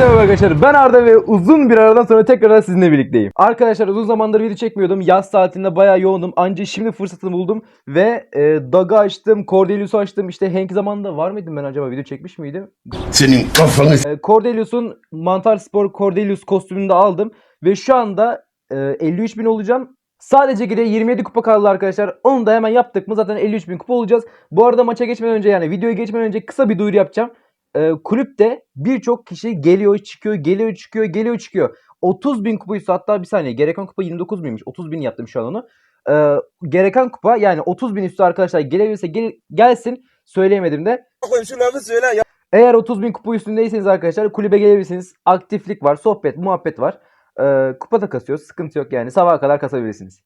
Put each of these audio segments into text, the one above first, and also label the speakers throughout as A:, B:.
A: merhaba arkadaşlar. Ben Arda ve uzun bir aradan sonra tekrardan sizinle birlikteyim. Arkadaşlar uzun zamandır video çekmiyordum. Yaz tatilinde bayağı yoğundum. Ancak şimdi fırsatını buldum. Ve e, Dag'ı açtım, Cordelius'u açtım. İşte Hank zamanında var mıydım ben acaba? Video çekmiş miydim?
B: Senin kafanı
A: E, Cordelius'un Mantar Spor Cordelius kostümünü de aldım. Ve şu anda e, 53 bin olacağım. Sadece geriye 27 kupa kaldı arkadaşlar. Onu da hemen yaptık mı zaten 53 bin kupa olacağız. Bu arada maça geçmeden önce yani videoya geçmeden önce kısa bir duyuru yapacağım. Ee, kulüpte birçok kişi geliyor çıkıyor geliyor çıkıyor geliyor çıkıyor. 30 bin kupaysa hatta bir saniye gereken kupa 29 binmiş. 30 bin yaptım şu an onu. Ee, gereken kupa yani 30 bin üstü arkadaşlar gelebilirse gel- gelsin. Söyleyemedim de.
C: şu lafı söyle ya.
A: Eğer 30 bin kupa üstündeyseniz arkadaşlar kulübe gelebilirsiniz. Aktiflik var, sohbet, muhabbet var. Ee, kupa da kasıyoruz. Sıkıntı yok yani. Sabaha kadar kasabilirsiniz.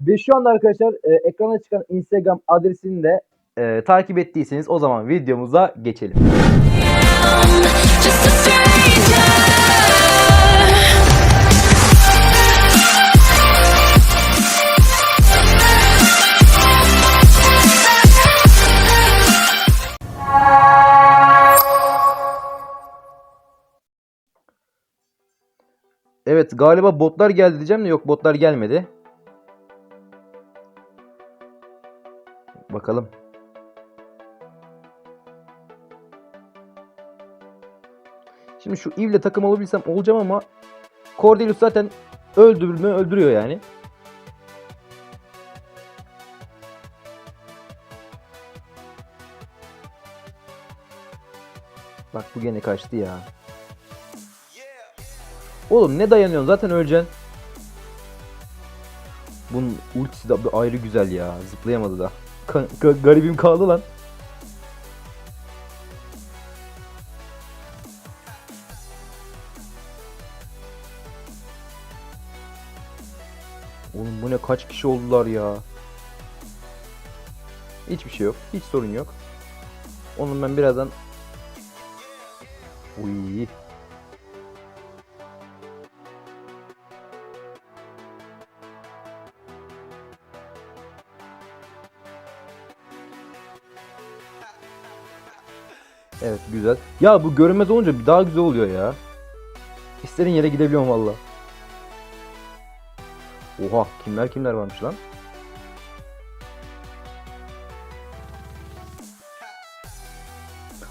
A: Ve şu anda arkadaşlar e, ekrana çıkan Instagram adresini de e, takip ettiyseniz o zaman videomuza geçelim. Evet galiba botlar geldi diyeceğim de yok botlar gelmedi. Bakalım. Şimdi şu Eve'le takım olabilsem olacağım ama Cordelius zaten öldürme öldürüyor yani. Bak bu gene kaçtı ya. Oğlum ne dayanıyorsun zaten öleceksin. Bunun ultisi de ayrı güzel ya. Zıplayamadı da. Ka- ga- garibim kaldı lan. Oğlum bu ne kaç kişi oldular ya. Hiçbir şey yok. Hiç sorun yok. Onun ben birazdan Uy. Evet güzel. Ya bu görünmez olunca daha güzel oluyor ya. İstediğin yere gidebiliyorum valla. Oha kimler kimler varmış lan.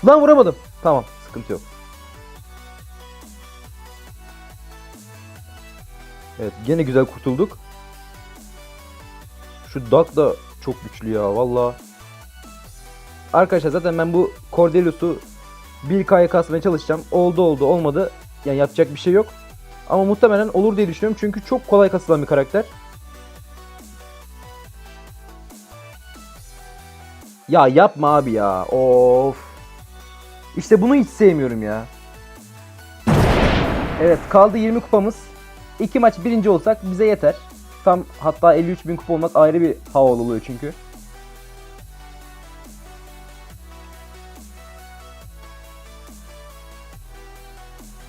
A: Lan vuramadım. Tamam sıkıntı yok. Evet gene güzel kurtulduk. Şu Duck da çok güçlü ya valla. Arkadaşlar zaten ben bu Cordelius'u 1K'ya kasmaya çalışacağım. Oldu oldu olmadı. Yani yapacak bir şey yok. Ama muhtemelen olur diye düşünüyorum. Çünkü çok kolay kasılan bir karakter. Ya yapma abi ya. Of. İşte bunu hiç sevmiyorum ya. Evet kaldı 20 kupamız. 2 maç birinci olsak bize yeter. Tam hatta 53 bin kupa olmak ayrı bir havalı oluyor çünkü.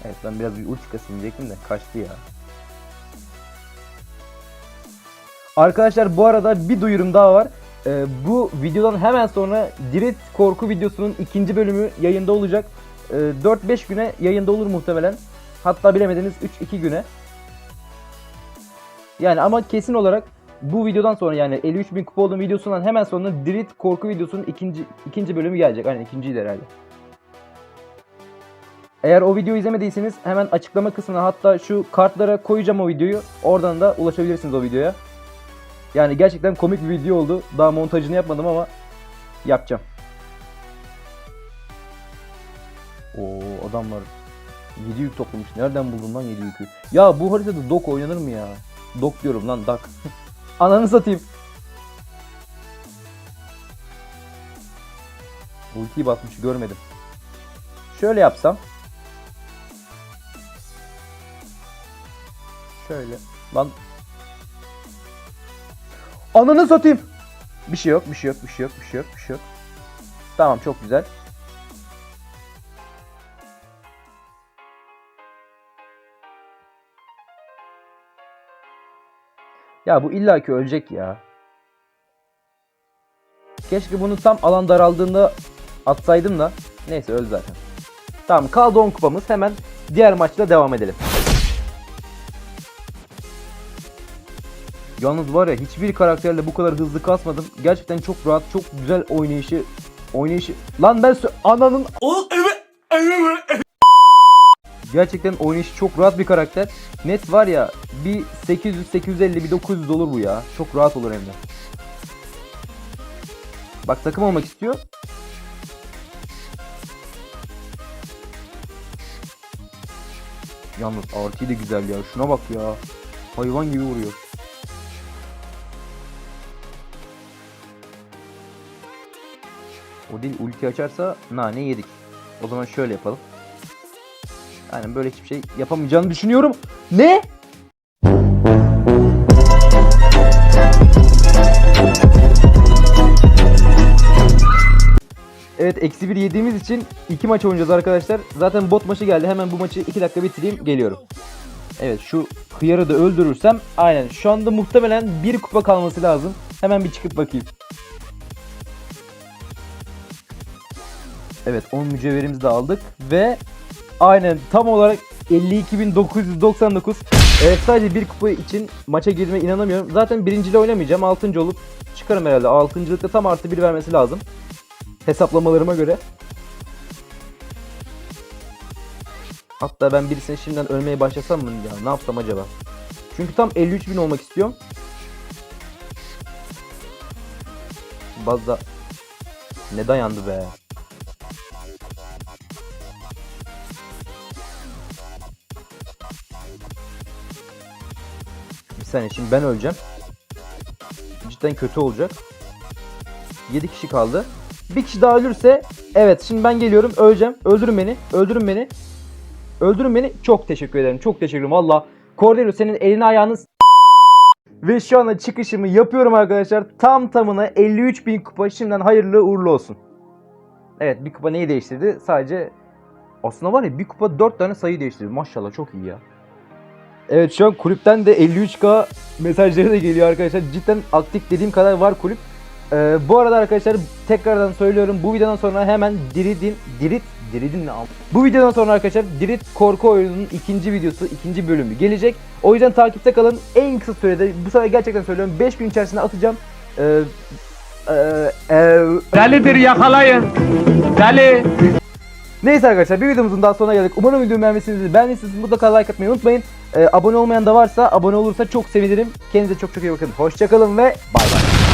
A: Evet ben biraz bir ulti kasayım de kaçtı ya. Arkadaşlar bu arada bir duyurum daha var. Ee, bu videodan hemen sonra Dirit korku videosunun ikinci bölümü yayında olacak. Ee, 4-5 güne yayında olur muhtemelen. Hatta bilemediniz 3-2 güne. Yani ama kesin olarak bu videodan sonra yani 53 bin kupa olduğum videosundan hemen sonra Dirit korku videosunun ikinci ikinci bölümü gelecek. Aynen ikinciydi herhalde. Eğer o videoyu izlemediyseniz hemen açıklama kısmına hatta şu kartlara koyacağım o videoyu. Oradan da ulaşabilirsiniz o videoya. Yani gerçekten komik bir video oldu. Daha montajını yapmadım ama yapacağım. Oo adamlar 7 yük toplamış. Nereden buldun lan 7 yükü? Ya bu haritada dok oynanır mı ya? Dok diyorum lan dak. Ananı satayım. Ultiyi basmış görmedim. Şöyle yapsam. Şöyle. Lan. Ananı satayım. Bir şey yok, bir şey yok, bir şey yok, bir şey yok, bir şey yok. Tamam çok güzel. Ya bu illaki ölecek ya. Keşke bunu tam alan daraldığında atsaydım da. Neyse öldü zaten. Tamam kaldı 10 kupamız. Hemen diğer maçla devam edelim. Yalnız var ya hiçbir karakterle bu kadar hızlı kasmadım. Gerçekten çok rahat, çok güzel oynayışı. Oynayışı... Lan ben ananın... Gerçekten oynayışı çok rahat bir karakter. Net var ya bir 800, 850, bir 900 olur bu ya. Çok rahat olur hem de. Bak takım olmak istiyor. Yalnız RT de güzel ya. Şuna bak ya. Hayvan gibi vuruyor. O değil ulti açarsa nane yedik. O zaman şöyle yapalım. Aynen böyle hiçbir şey yapamayacağını düşünüyorum. Ne? Evet eksi bir yediğimiz için iki maç oynayacağız arkadaşlar. Zaten bot maçı geldi. Hemen bu maçı iki dakika bitireyim. Geliyorum. Evet şu hıyarı da öldürürsem aynen şu anda muhtemelen bir kupa kalması lazım. Hemen bir çıkıp bakayım. Evet 10 mücevherimizi de aldık ve aynen tam olarak 52.999 evet, sadece bir kupa için maça girmeye inanamıyorum. Zaten birinciyle oynamayacağım. Altıncı olup çıkarım herhalde. Altıncılıkta tam artı bir vermesi lazım. Hesaplamalarıma göre. Hatta ben birisine şimdiden ölmeye başlasam mı ya? Ne yapsam acaba? Çünkü tam 53 bin olmak istiyorum. Bazda ne dayandı be? Saniye şimdi ben öleceğim. Cidden kötü olacak. 7 kişi kaldı. Bir kişi daha ölürse evet şimdi ben geliyorum öleceğim. Öldürün beni. Öldürün beni. Öldürün beni. Çok teşekkür ederim. Çok teşekkür ederim. Valla Cordero senin elini ayağını ve şu anda çıkışımı yapıyorum arkadaşlar. Tam tamına 53 bin kupa. Şimdiden hayırlı uğurlu olsun. Evet bir kupa neyi değiştirdi? Sadece aslında var ya bir kupa 4 tane sayı değiştirdi. Maşallah çok iyi ya. Evet şu an kulüpten de 53k mesajları da geliyor arkadaşlar. Cidden aktif dediğim kadar var kulüp. Ee, bu arada arkadaşlar tekrardan söylüyorum bu videodan sonra hemen Diridin Dirit Diridin ne al? Bu videodan sonra arkadaşlar Dirit korku oyununun ikinci videosu, ikinci bölümü gelecek. O yüzden takipte kalın. En kısa sürede bu sefer gerçekten söylüyorum 5 gün içerisinde atacağım. Ee, e, e,
B: Delidir yakalayın. Deli.
A: Neyse arkadaşlar bir videomuzun daha sonuna geldik. Umarım videomu beğenmişsinizdir. Beğendiyseniz mutlaka like atmayı unutmayın. Ee, abone olmayan da varsa abone olursa çok sevinirim. Kendinize çok çok iyi bakın. Hoşçakalın ve bay bay.